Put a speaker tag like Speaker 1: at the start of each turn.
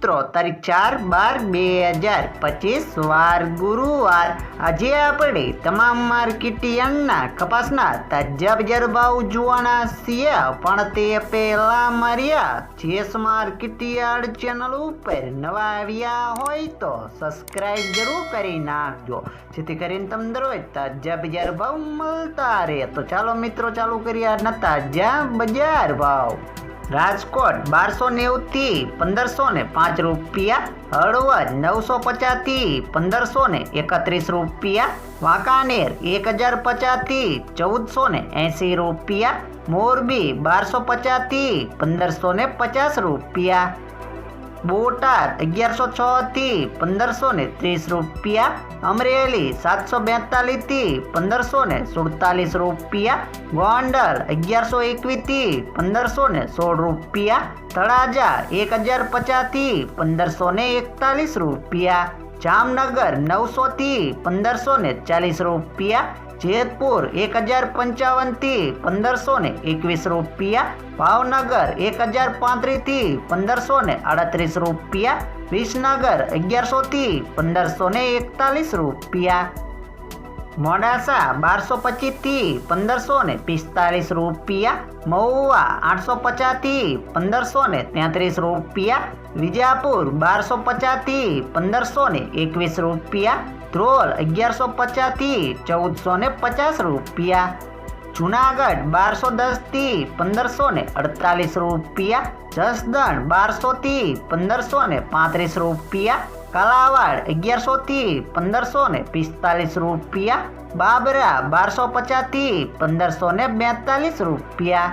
Speaker 1: મિત્રો, તારીખ ચાર બાર બે હજાર પચીસ, વાર ગુરુવાર. આજે આપણે તમામ માર્કેટિયનના કપાસના તાજા બજાર ભાવ જોવાના છીએ. પણ તે પહેલા માર્યા જેસ માર્કેટિયાર્ડ ચેનલ ઉપર નવા આવ્યા હોય તો સબસ્ક્રાઇબ જરૂર કરી નાખજો. જેથી કરીને તમને દરરોજ તાજા બજાર ભાવ મળતા રહે. તો ચાલો મિત્રો, ચાલુ કરીએ આજના તાજા બજાર ભાવ. રાજકોટ બારસો નેવુંથી પંદરસો ને પાંચ રૂપિયા, હળવદ નવસો પચાસથી પંદરસો ને એકત્રીસ રૂપિયા, વાંકાનેર એક હજાર પચાસથી ચૌદસો ને એંસી રૂપિયા, મોરબી બારસો પચાસથી પંદરસો ને પચાસ રૂપિયા. બોટાદ અગિયારસો છ થી પંદરસો ને ત્રીસ રૂપિયા, અમરેલી સાતસો બેતાલીસથી પંદરસો ને સુડતાલીસ રૂપિયા, ગોંડલ અગિયારસો એકવીસથી પંદરસો ને સોળ રૂપિયા, તળાજા એક હજાર પચાસથી પંદરસો ને એકતાલીસ રૂપિયા, જામનગર નવસો થી પંદરસો ને ચાલીસ રૂપિયા જેતપુર એક હજાર પંચાવનથી પંદરસો ને એકવીસ રૂપિયા, ભાવનગર એક હજાર પાંત્રીસથી પંદરસો ને આડત્રીસ રૂપિયા, વિસનગર અગિયારસોથી પંદરસો ને એકતાલીસ રૂપિયા. મોડાસા બારસો પચીસથી પંદરસો ને પિસ્તાલીસ રૂપિયા, મહુવા આઠસો પચાસથી પંદરસો ને તેત્રીસ રૂપિયા, વિજાપુર બારસો પચાસથી પંદરસો ને એકવીસ રૂપિયા, ધ્રોલ અગિયારસો પચાસથી ચૌદસો ને પચાસ રૂપિયા, જુનાગઢ બારસો દસથી પંદરસો ને અડતાલીસ રૂપિયા, જસદણ બારસોથી પંદરસો ને પાંત્રીસ રૂપિયા કાલાવાડ અગિયારસોથી પંદરસો ને પિસ્તાલીસ રૂપિયા. બાબરા બારસો પચાસથી પંદરસો ને બેતાલીસ રૂપિયા.